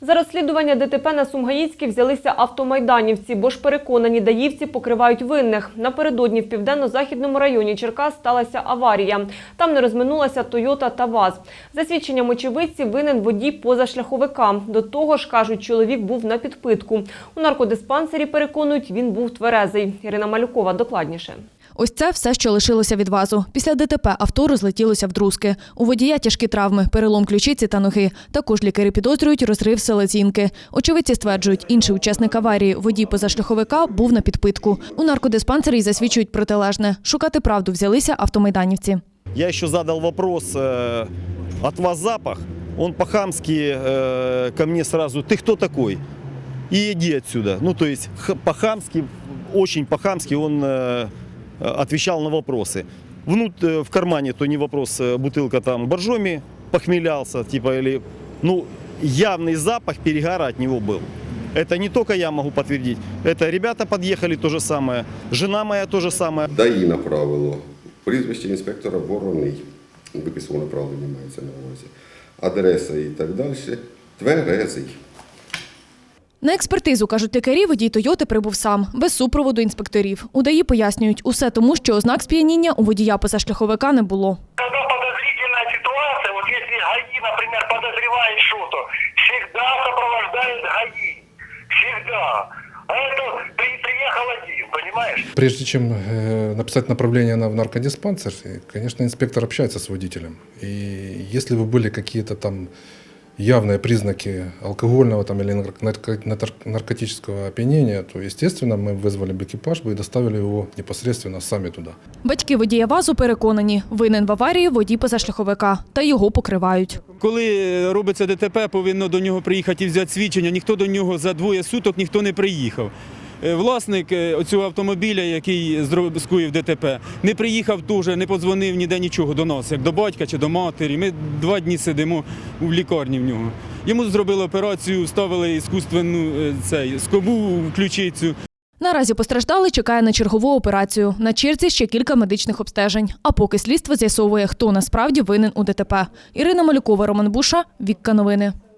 За розслідування ДТП на Сумгаїцькій взялися автомайданівці, бо ж переконані даївці покривають винних. Напередодні в південно-західному районі Черкас сталася аварія. Там не розминулася Тойота та ВАЗ. За свідченням очевидців, винен водій позашляховика. До того ж, кажуть, чоловік був на підпитку. У наркодиспансері переконують, він був тверезий. Ірина Малюкова докладніше. Ось це все, що лишилося від вазу. Після ДТП авто розлетілося вдрузки. У водія тяжкі травми, перелом ключиці та ноги. Також лікарі підозрюють розрив селезінки. Очевидці стверджують, інший учасник аварії, водій позашляховика, був на підпитку. У наркодиспансері й засвідчують протилежне. Шукати правду взялися автомайданівці. Я еще задал вопрос, э, от вас запах? Он по-хамски э, ко мне сразу, ты кто такой? И иди отсюда. Ну, то есть х- по-хамски, очень по-хамски он э, отвечал на вопросы. Внут, э, в кармане, то не вопрос, э, бутылка там боржоми похмелялся, типа, или, ну, явный запах перегара от него был. Это не только я могу подтвердить, это ребята подъехали то же самое, жена моя то же самое. ДАІ направило. Прізвище інспектора Вороний. Виписував направлення мається на увазі. Адреса і так далі. Тверезий. На експертизу, кажуть лікарі, водій Тойоти прибув сам, без супроводу інспекторів. У ДАІ пояснюють, усе тому, що ознак сп'яніння у водія позашляховика не було. Когда подозрительная ситуация, вот если ГАИ, например, подозревает что-то, всегда сопровождает ГАИ. Всегда. А это при- приехал один, понимаешь? Прежде чем э, написать направление на, в наркодиспансер, э, конечно, инспектор общается с водителем. И если бы были какие-то там явные признаки алкогольного там, или нарко- нарко- нар- наркотического опьянения, то, естественно, мы вызвали бы экипаж бы и доставили его непосредственно сами туда. Батьки водія вазу переконані, винен в аварії водій позашляховика, та його покривають. Коли робиться ДТП, повинно до нього приїхати і взяти свідчення. Ніхто до нього за двоє суток ніхто не приїхав. Е, Власник е, цього автомобіля, який скоїв ДТП, не приїхав теж, не подзвонив ніде нічого до нас, як до батька чи до матері. Ми два дні сидимо в лікарні в нього. Йому зробили операцію, ставили іскусственну е, цей, скобу в ключицю. Наразі постраждалий чекає на чергову операцію. На черзі ще кілька медичних обстежень. А поки слідство з'ясовує, хто насправді винен у ДТП. Ірина Малюкова, Роман Буша, Вікка Новини.